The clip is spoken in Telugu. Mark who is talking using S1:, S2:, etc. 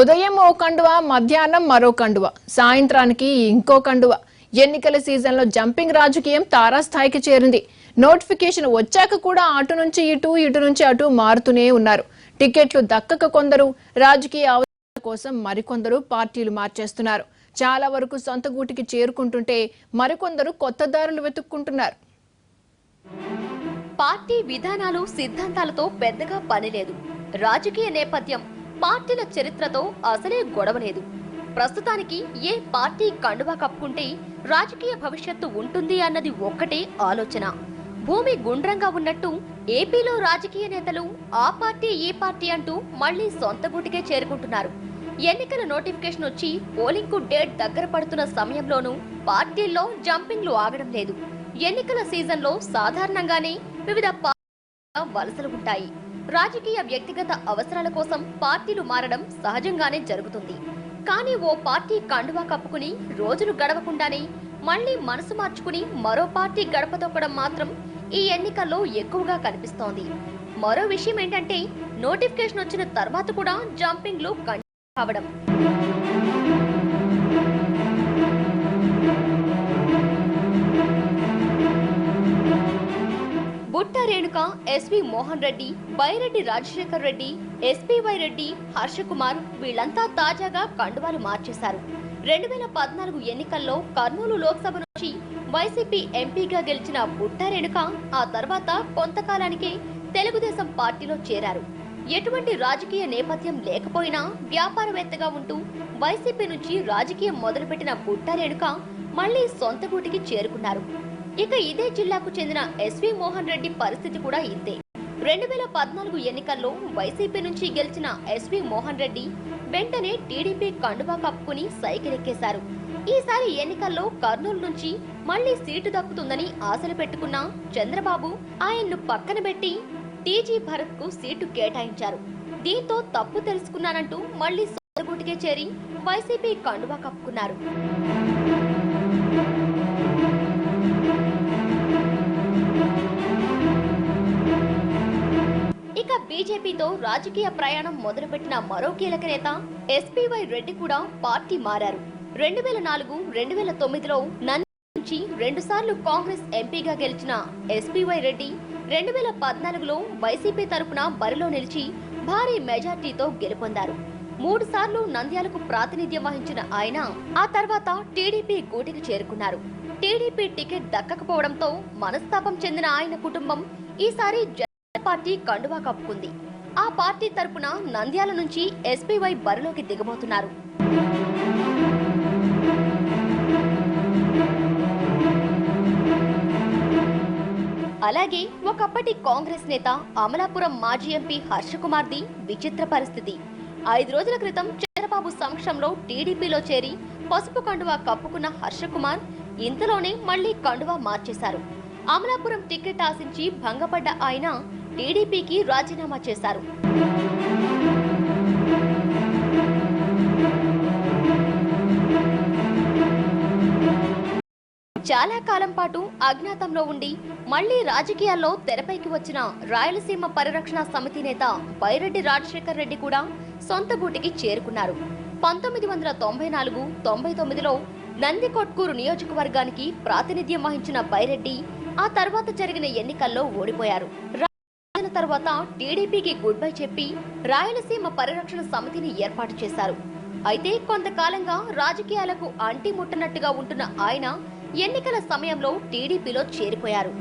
S1: ఉదయం ఓ కండువ మధ్యాహ్నం మరో కండువ సాయంత్రానికి ఇంకో కండువ. ఎన్నికల సీజన్లో జంపింగ్ రాజకీయం తారాస్థాయికి చేరింది. నోటిఫికేషన్ వచ్చాక కూడా అటు నుంచి ఇటు ఇటు నుంచి అటు మారుతూనే ఉన్నారు. టికెట్లు దక్కక కొందరు రాజకీయ అవసరాల కోసం మరికొందరు పార్టీలు మార్చేస్తున్నారు. చాలా వరకు సొంత గూటికి చేరుకుంటుంటే మరికొందరు కొత్త దారులు వెతుక్కుంటున్నారు.
S2: పార్టీ విధానాలు సిద్ధాంతాలతో పెద్దగా పనిలేదు. రాజకీయ నేపథ్యం పార్టీల చరిత్రతో అసలే గొడవ లేదు ప్రస్తుతానికి ఏ పార్టీ కండువా కప్పుకుంటే రాజకీయ భవిష్యత్తు ఉంటుంది అన్నది ఒక్కటే ఆలోచన. భూమి గుండ్రంగా ఉన్నట్టు ఏపీలో రాజకీయ నేతలు ఆ పార్టీ ఈ పార్టీ అంటూ మళ్ళీ సొంత గూటికే చేరుకుంటున్నారు. ఎన్నికల నోటిఫికేషన్ వచ్చి పోలింగ్కు డేట్ దగ్గర పడుతున్న సమయంలోనూ పార్టీల్లో జంపింగ్లు ఆగడం లేదు. ఎన్నికల సీజన్లో సాధారణంగానే వివిధ పార్టీల వలసలు ఉంటాయి. రాజకీయ వ్యక్తిగత అవసరాల కోసం పార్టీలు మారడం సహజంగానే జరుగుతుంది. కానీ ఓ పార్టీ కండువా కప్పుకుని రోజులు గడవకుండానే మళ్ళీ మనసు మార్చుకుని మరో పార్టీ గడప తొక్కడం మాత్రం ఈ ఎన్నికల్లో ఎక్కువగా కనిపిస్తోంది. మరో విషయం ఏంటంటే నోటిఫికేషన్ వచ్చిన తర్వాత కూడా జంపింగ్లు కంటిన్యూ కావడం ఎస్వి మోహన్ రెడ్డి బైరెడ్డి రాజశేఖర్ రెడ్డి ఎస్పీవై రెడ్డి హర్షకుమార్ వీళ్ళంతా తాజాగా కండువాలు మార్చేశారు. రెండు వేల పద్నాలుగు ఎన్నికల్లో కర్నూలు లోక్సభ నుంచి వైసీపీ ఎంపీగా గెలిచిన బుట్ట రేణుక ఆ తర్వాత కొంతకాలానికే తెలుగుదేశం పార్టీలో చేరారు. ఎటువంటి రాజకీయ నేపథ్యం లేకపోయినా వ్యాపారవేత్తగా ఉంటూ వైసీపీ నుంచి రాజకీయం మొదలుపెట్టిన బుట్ట రేణుక మళ్ళీ సొంత గూటికి చేరుకున్నారు. ఇక ఇదే జిల్లాకు చెందిన ఎస్వి మోహన్ రెడ్డి పరిస్థితి కూడా ఇంతే. రెండు వేల పద్నాలుగు ఎన్నికల్లో వైసీపీ నుంచి గెలిచిన ఎస్వి మోహన్ రెడ్డి వెంటనే టీడీపీ కండువా కప్పుకుని సైకిల్ ఎక్కేశారు ఈసారి ఎన్నికల్లో కర్నూలు నుంచి మళ్ళీ సీటు దక్కుతుందని ఆశలు పెట్టుకున్న చంద్రబాబు ఆయన్ను పక్కన పెట్టి టీజీ భరత్కు సీటు కేటాయించారు. దీంతో తప్పు తెలుసుకున్నానంటూ మళ్ళీ సొంతగూటికే చేరి వైసీపీ కండువా కప్పుకున్నారు. బీజేపీతో రాజకీయ ప్రయాణం మొదలుపెట్టిన మరో కీలక నేత ఎస్పీవై రెడ్డి కూడా పార్టీ మారారు. రెండు వేల నాలుగు రెండు వేల తొమ్మిదిలో నన్ను నుంచి రెండుసార్లు కాంగ్రెస్ ఎంపీగా గెలిచిన ఎస్పీవై రెడ్డి రెండు వేల పద్నాలుగులో వైసీపీ తరపున బరిలో నిలిచి భారీ మెజార్టీతో గెలుపొందారు. మూడు సార్లు నంద్యాలకు ప్రాతినిధ్యం వహించిన ఆయన ఆ తర్వాత టీడీపీ గూటికి చేరుకున్నారు. టీడీపీ టికెట్ దక్కకపోవడంతో మనస్తాపం చెందిన ఆయన కుటుంబం ఈసారి పార్టీ కండువా కప్పుకుంది. ఆ పార్టీ తరపున నంద్యాల నుంచి ఎస్పీవై బరిలోకి దిగబోతున్నారు. అలాగే ఒకప్పటి కాంగ్రెస్ నేత అమలాపురం మాజీ ఎంపీ హర్షకుమార్ది విచిత్ర పరిస్థితి. ఐదు రోజుల క్రితం చంద్రబాబు సమక్షంలో టీడీపీలో చేరి పసుపు కండువా కప్పుకున్న హర్షకుమార్ ఇంతలోనే మళ్ళీ కండువా మార్చేశారు. అమలాపురం టికెట్ ఆశించి భంగపడ్డ ఆయన టీడీపీకి రాజీనామా చేశారు. చాలా కాలం పాటు అజ్ఞాతంలో ఉండి మళ్ళీ రాజకీయాల్లో తెరపైకి వచ్చిన రాయలసీమ పరిరక్షణ సమితి నేత బైరెడ్డి రాజశేఖర్ రెడ్డి కూడా సొంత బూటికి చేరుకున్నారు. పంతొమ్మిది వందల తొంభై నాలుగు తొంభై తొమ్మిదిలో నందికొట్కూరు నియోజకవర్గానికి ప్రాతినిధ్యం వహించిన బైరెడ్డి ఆ తర్వాత జరిగిన ఎన్నికల్లో ఓడిపోయారు. తర్వాత టీడీపీకి గుడ్ బై చెప్పి రాయలసీమ పరిరక్షణ సమితిని ఏర్పాటు చేశారు. అయితే కొంతకాలంగా రాజకీయాలకు అంటి ముట్టనట్టుగా ఉంటున్న ఆయన ఎన్నికల సమయంలో టీడీపీలో చేరిపోయారు.